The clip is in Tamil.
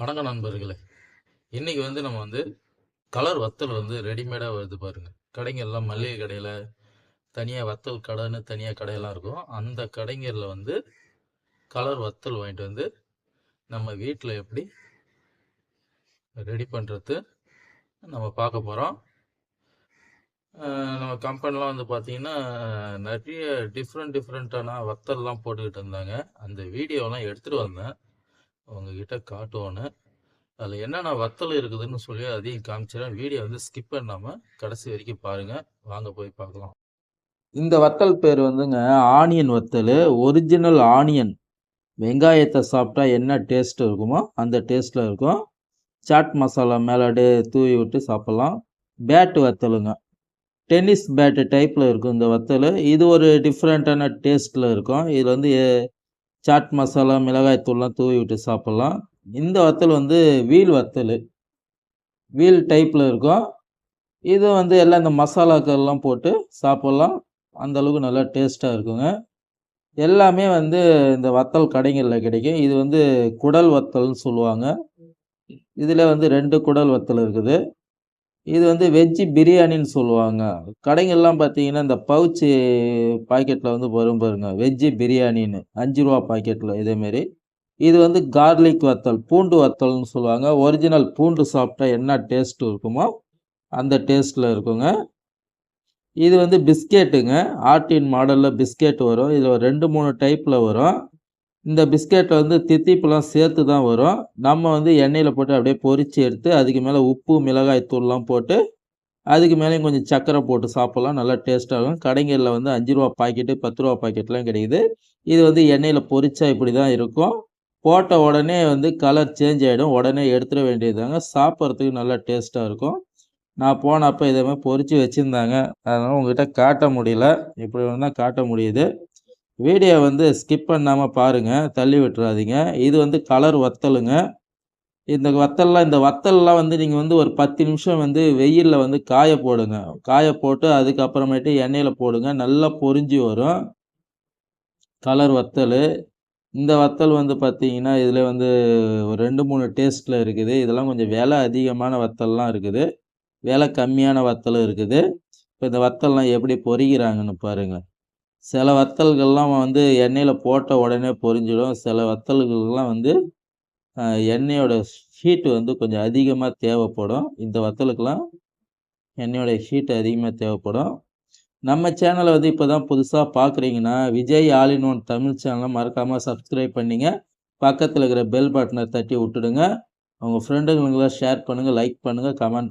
வணக்கம் நண்பர்களே. இன்னைக்கு வந்து நம்ம வந்து கலர் வத்தல் வந்து ரெடிமேடாக வருது பாருங்கள் கடைங்கள்லாம் மளிகை கடையில் தனியாக வத்தல் கடைன்னு தனியாக கடையெல்லாம் இருக்கும். அந்த கடைங்களில் வந்து கலர் வத்தல் வாங்கிட்டு வந்து நம்ம வீட்டில் எப்படி ரெடி பண்ணுறது நம்ம பார்க்க போகிறோம் நம்ம கம்பெனிலாம் வந்து பார்த்தீங்கன்னா நிறைய டிஃப்ரெண்ட் டிஃப்ரெண்ட்டான வத்தல்லாம் போட்டுக்கிட்டு இருந்தாங்க. அந்த வீடியோலாம் எடுத்துகிட்டு வந்தேன். அவங்கக்கிட்ட காட்டுவோன்னு அதில் என்னென்ன வத்தல் இருக்குதுன்னு சொல்லி அதையும் காமிச்சிடறேன். வீடியோ வந்து ஸ்கிப் பண்ணாமல் கடைசி வரைக்கும் பாருங்கள் வாங்க போய் பார்க்கலாம். இந்த வத்தல் பேர் வந்துங்க ஆனியன் வத்தல். ஒரிஜினல் ஆனியன் வெங்காயத்தை சாப்பிட்டா என்ன டேஸ்ட் இருக்குமோ அந்த டேஸ்ட்டில் இருக்கும். சாட் மசாலா மேலே அப்படியே தூவி விட்டு சாப்பிட்லாம். பேட் வத்தலுங்க. டென்னிஸ் பேட்டு டைப்பில் இருக்கும் இந்த வத்தல். இது ஒரு டிஃப்ரெண்ட்டான டேஸ்ட்டில் இருக்கும். இது வந்து சாட் மசாலா மிளகாய் தூள்லாம் தூவி விட்டு சாப்பிட்லாம். இந்த வத்தல் வந்து வீல் வத்தல். வீல் டைப்பில் இருக்கும். இது வந்து எல்லாம் இந்த மசாலாக்கள்லாம் போட்டு சாப்பிட்லாம். அந்த அளவுக்கு நல்லா டேஸ்ட்டாக இருக்குங்க. எல்லாமே வந்து இந்த வத்தல் கடைகளில் கிடைக்கும். இது வந்து குடல் வத்தல்னு சொல்லுவாங்க. இதில் வந்து ரெண்டு குடல் வத்தல் இருக்குது. இது வந்து வெஜ்ஜி பிரியாணின்னு சொல்லுவாங்க. கடைங்கள்லாம் பார்த்தீங்கன்னா இந்த பவுச்சு பாக்கெட்டில் வந்து வரும் பாருங்க. வெஜ்ஜி பிரியாணின்னு. அஞ்சு ரூபா பாக்கெட்டில் இதேமாரி. இது வந்து கார்லிக் வத்தல் பூண்டு வத்தல்னு சொல்லுவாங்க. ஒரிஜினல் பூண்டு சாப்பிட்டா என்ன டேஸ்ட் இருக்குமோ அந்த டேஸ்ட்டில் இருக்குங்க. இது வந்து பிஸ்கெட்டுங்க. ஆர்டின் மாடலில் பிஸ்கெட் வரும். இதில் ரெண்டு மூணு டைப்பில் வரும். இந்த பிஸ்கெட்டில் வந்து தித்திப்புலாம் சேர்த்து தான் வரும். நம்ம வந்து எண்ணெயில் போட்டு அப்படியே பொரித்து எடுத்து அதுக்கு மேலே உப்பு மிளகாய் தூள்லாம் போட்டு அதுக்கு மேலேயும் கொஞ்சம் சர்க்கரை போட்டு சாப்பிட்லாம். நல்லா டேஸ்ட்டாக இருக்கும். கடைங்களில் வந்து அஞ்சு ரூபா பாக்கெட்டு பத்து ரூபா பாக்கெட்லாம் கிடைக்குது. இது வந்து எண்ணெயில் பொறிச்சா இப்படி தான் இருக்கும். போட்ட உடனே வந்து கலர் சேஞ்ச் ஆகிடும் உடனே எடுத்துட வேண்டியதாங்க சாப்பிட்றதுக்கு நல்லா டேஸ்ட்டாக இருக்கும். நான் போனப்போ இதே மாதிரி பொரித்து வச்சுருந்தாங்க. அதனால் உங்கள்கிட்ட காட்ட முடியல. இப்படி தான் காட்ட முடியுது. வீடியோ வந்து ஸ்கிப் பண்ணாமல் பாருங்கள் தள்ளி விட்டுறாதீங்க. இது வந்து கலர் வத்தலுங்க. இந்த வத்தல்லாம் இந்த வத்தல்லாம் வந்து நீங்கள் வந்து ஒரு பத்து நிமிஷம் வந்து வெயிலில் வந்து காய போடுங்க. காய போட்டு அதுக்கப்புறமேட்டு எண்ணெயில் போடுங்க. நல்லா பொறிஞ்சி வரும். கலர் வத்தல். இந்த வத்தல் வந்து பார்த்தீங்கன்னா இதில் வந்து ஒரு ரெண்டு மூணு டேஸ்ட்டில் இருக்குது. இதெல்லாம் கொஞ்சம் விலை அதிகமான வத்தல்லாம் இருக்குது. விலை கம்மியான வத்தலும் இருக்குது. இப்போ இந்த வத்தல்லாம் எப்படி பொறிக்கிறாங்கன்னு பாருங்கள் சில வத்தல்கள்லாம் வந்து எண்ணெயில் போட்ட உடனே பொரிஞ்சிடும். சில வத்தல்கள்லாம் வந்து எண்ணெயோட ஹீட்டு வந்து கொஞ்சம் அதிகமாக தேவைப்படும். இந்த வத்தலுக்கெல்லாம் எண்ணெயோட ஹீட்டு அதிகமாக தேவைப்படும். நம்ம சேனலை வந்து இப்போ தான் புதுசாக பார்க்குறீங்கன்னா விஜய் ஆலின் ஒன் தமிழ் சேனலை மறக்காமல் சப்ஸ்கிரைப் பண்ணிங்க. பக்கத்தில் இருக்கிற பெல் பட்டனை தட்டி விட்டுடுங்க. உங்கள் ஃப்ரெண்டுங்களுக்கெல்லாம் ஷேர் பண்ணுங்கள் லைக் பண்ணுங்கள் கமெண்ட்